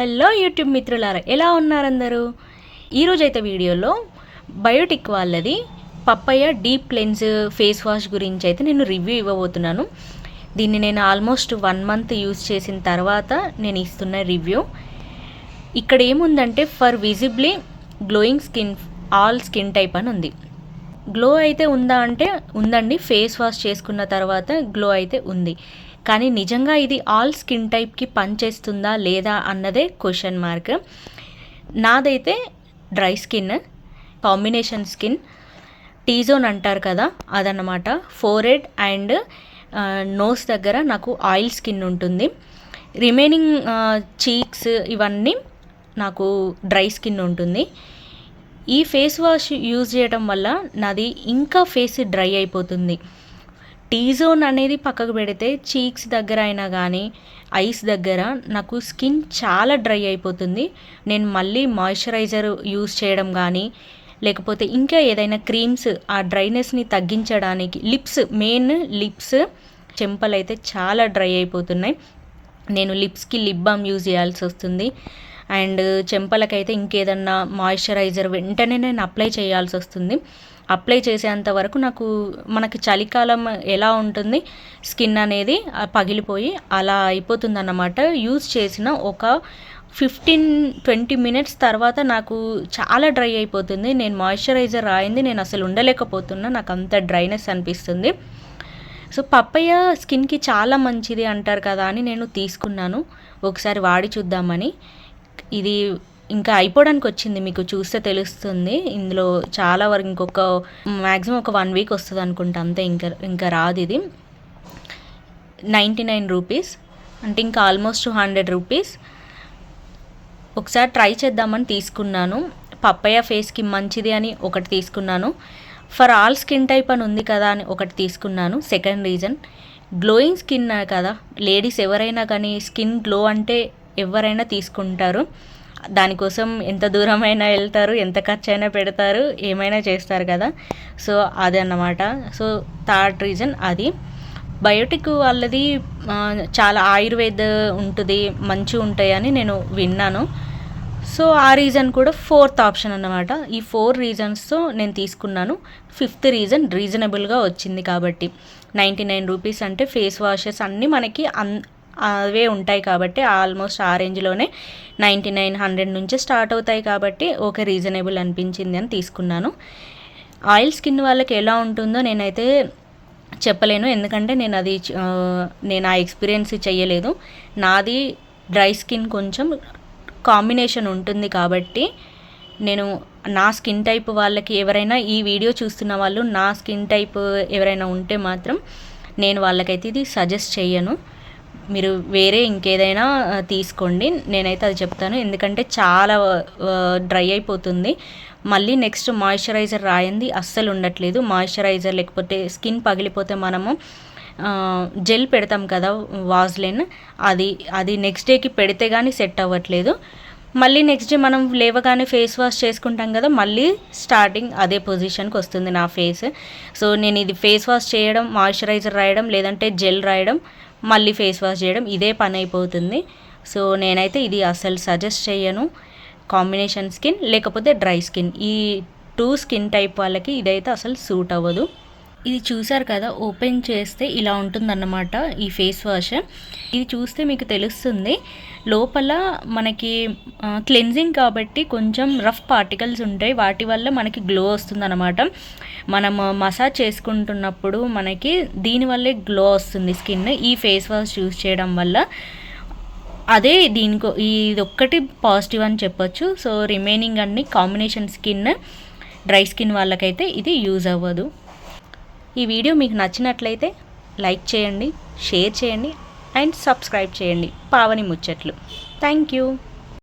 Hello YouTube మిత్రులారా ఎలా ఉన్నారు అందరూ ఈరోజు అయితే వీడియోలో బయోటిక్ వాళ్ళది పప్పయ్య డీప్ లెన్స్ ఫేస్ వాష్ గురించి అయితే నేను రివ్యూ ఇవ్వబోతున్నాను. దీన్ని నేను ఆల్మోస్ట్ వన్ మంత్ యూజ్ చేసిన తర్వాత నేను ఇస్తున్న రివ్యూ. ఇక్కడ ఏముందంటే for visibly glowing skin all skin type అని ఉంది. గ్లో అయితే ఉందా అంటే ఉందండి. ఫేస్ వాష్ చేసుకున్న తర్వాత గ్లో అయితే ఉంది. కానీ నిజంగా ఇది ఆల్ స్కిన్ టైప్కి పనిచేస్తుందా లేదా అన్నదే క్వశ్చన్ మార్క్ నాదైతే dry skin combination skin T zone అంటారు కదా అదనమాట ఫోరెడ్ అండ్ నోస్ దగ్గర నాకు ఆయిల్ స్కిన్ ఉంటుంది. రిమైనింగ్ చీక్స్ uh, ఇవన్నీ నాకు డ్రై స్కిన్ ఉంటుంది. ఈ ఫేస్ వాష్ యూజ్ చేయడం వల్ల నాది ఇంకా ఫేస్ డ్రై అయిపోతుంది. టీ జోన్ అనేది పక్కకు పెడితే చీక్స్ దగ్గర అయినా కానీ ఐస్ దగ్గర నాకు స్కిన్ చాలా డ్రై అయిపోతుంది. నేను మళ్ళీ మాయిశ్చరైజర్ యూస్ చేయడం కానీ లేకపోతే ఇంకా ఏదైనా క్రీమ్స్ ఆ డ్రైనెస్ని తగ్గించడానికి లిప్స్ మెయిన్ లిప్స్ చెంపలు అయితే చాలా డ్రై అయిపోతున్నాయి. నేను లిప్స్కి లిప్ బామ్ యూజ్ చేయాల్సి వస్తుంది. అండ్ చెంపలకైతే ఇంకేదన్నా మాయిశ్చరైజర్ వెంటనే నేను అప్లై చేయాల్సి వస్తుంది. అప్లై చేసేంత వరకు నాకు మనకి చలికాలం ఎలా ఉంటుంది స్కిన్ అనేది పగిలిపోయి అలా అయిపోతుంది అన్నమాట యూజ్ చేసిన ఒక ఫిఫ్టీన్ ట్వంటీ మినిట్స్ తర్వాత నాకు చాలా డ్రై అయిపోతుంది. నేను మాయిశ్చరైజర్ రాయింది నేను అసలు ఉండలేకపోతున్నా నాకు అంత డ్రైనెస్ అనిపిస్తుంది. సో పప్పయ్య స్కిన్కి చాలా మంచిది అంటారు కదా అని నేను తీసుకున్నాను. ఒకసారి వాడి చూద్దామని. ఇది ఇంకా అయిపోవడానికి వచ్చింది మీకు చూస్తే తెలుస్తుంది. ఇందులో చాలా వరకు ఇంకొక మ్యాక్సిమం ఒక వన్ వీక్ వస్తుంది అనుకుంటా అంతే ఇంకా ఇంకా రాదు ఇది. Ninety nine rupees. అంటే ఇంకా ఆల్మోస్ట్ టూ హండ్రెడ్ రూపీస్. ఒకసారి ట్రై చేద్దామని తీసుకున్నాను. పప్పయ్య ఫేస్కి మంచిది అని ఒకటి తీసుకున్నాను. ఫర్ ఆల్ స్కిన్ టైప్ అని ఉంది కదా అని ఒకటి తీసుకున్నాను. సెకండ్ రీజన్ గ్లోయింగ్ స్కిన్ కదా. లేడీస్ ఎవరైనా కానీ స్కిన్ గ్లో అంటే ఎవరైనా తీసుకుంటారు. దానికోసం ఎంత దూరమైనా వెళ్తారు ఎంత ఖర్చు అయినా పెడతారు ఏమైనా చేస్తారు కదా. సో అది అన్నమాట. సో థర్డ్ రీజన్ అది. బయోటిక్ వాళ్ళది చాలా ఆయుర్వేద ఉంటుంది మంచి ఉంటాయని నేను విన్నాను. సో ఆ రీజన్ కూడా ఫోర్త్ ఆప్షన్ అన్నమాట. ఈ ఫోర్ రీజన్స్తో నేను తీసుకున్నాను. ఫిఫ్త్ రీజన్ రీజనబుల్గా వచ్చింది కాబట్టి. నైంటీ నైన్ రూపీస్ అంటే ఫేస్ వాషెస్ అన్నీ మనకి అన్ అవే ఉంటాయి కాబట్టి ఆల్మోస్ట్ ఆ రేంజ్లోనే నైంటీ నైన్ హండ్రెడ్ నుంచి స్టార్ట్ అవుతాయి కాబట్టి ఓకే రీజనబుల్ అనిపించింది అని తీసుకున్నాను. ఆయిల్ స్కిన్ వాళ్ళకి ఎలా ఉంటుందో నేనైతే చెప్పలేను. ఎందుకంటే నేను అది నేను ఆ ఎక్స్పీరియన్స్ చెయ్యలేదు. నాది డ్రై స్కిన్ కొంచెం కాంబినేషన్ ఉంటుంది కాబట్టి నేను నా స్కిన్ టైప్ వాళ్ళకి ఎవరైనా ఈ వీడియో చూస్తున్న వాళ్ళు నా స్కిన్ టైప్ ఎవరైనా ఉంటే మాత్రం నేను వాళ్ళకైతే ఇది సజెస్ట్ చేయను మీరు వేరే ఇంకేదైనా తీసుకోండి. నేనైతే అది చెప్తాను. ఎందుకంటే చాలా డ్రై అయిపోతుంది. మళ్ళీ నెక్స్ట్ మాయిశ్చరైజర్ రాయింది అస్సలు ఉండట్లేదు. మాయిశ్చరైజర్ లేకపోతే స్కిన్ పగిలిపోతే మనము జెల్ పెడతాం కదా వాజ్లెన్. అది అది నెక్స్ట్ డేకి పెడితే కానీ సెట్ అవ్వట్లేదు. మళ్ళీ నెక్స్ట్ డే మనం లేవగానే ఫేస్ వాష్ చేసుకుంటాం కదా మళ్ళీ స్టార్టింగ్ అదే పొజిషన్కి వస్తుంది నా ఫేస్. సో నేను ఇది ఫేస్ వాష్ చేయడం మాయిశ్చరైజర్ రాయడం లేదంటే జెల్ రాయడం మళ్ళీ ఫేస్ వాష్ చేయడం ఇదే పని అయిపోతుంది. సో నేనైతే ఇది అసలు సజెస్ట్ చేయను కాంబినేషన్ స్కిన్ లేకపోతే డ్రై స్కిన్. ఈ టూ స్కిన్ టైప్ వాళ్ళకి ఇదైతే అసలు సూట్ అవ్వదు. ఇది చూసారు కదా ఓపెన్ చేస్తే ఇలా ఉంటుందన్నమాట ఈ ఫేస్ వాష్ ఇది చూస్తే మీకు తెలుస్తుంది లోపల మనకి క్లెన్జింగ్ కాబట్టి కొంచెం రఫ్ పార్టికల్స్ ఉంటాయి వాటి వల్ల మనకి గ్లో వస్తుందన్నమాట. మనం మసాజ్ చేసుకుంటున్నప్పుడు మనకి దీనివల్లే గ్లో వస్తుంది స్కిన్ ఈ ఫేస్ వాష్ యూస్ చేయడం వల్ల అదే దీనికో ఇది ఒక్కటి పాజిటివ్ అని చెప్పొచ్చు. సో రిమైనింగ్ అన్ని కాంబినేషన్ స్కిన్ డ్రై స్కిన్ వాళ్ళకైతే ఇది యూజ్ అవ్వదు. ఈ వీడియో మీకు నచ్చినట్లయితే లైక్ చేయండి షేర్ చేయండి అండ్ సబ్స్క్రైబ్ చేయండి. పావని ముచ్చట్లు. Thank you.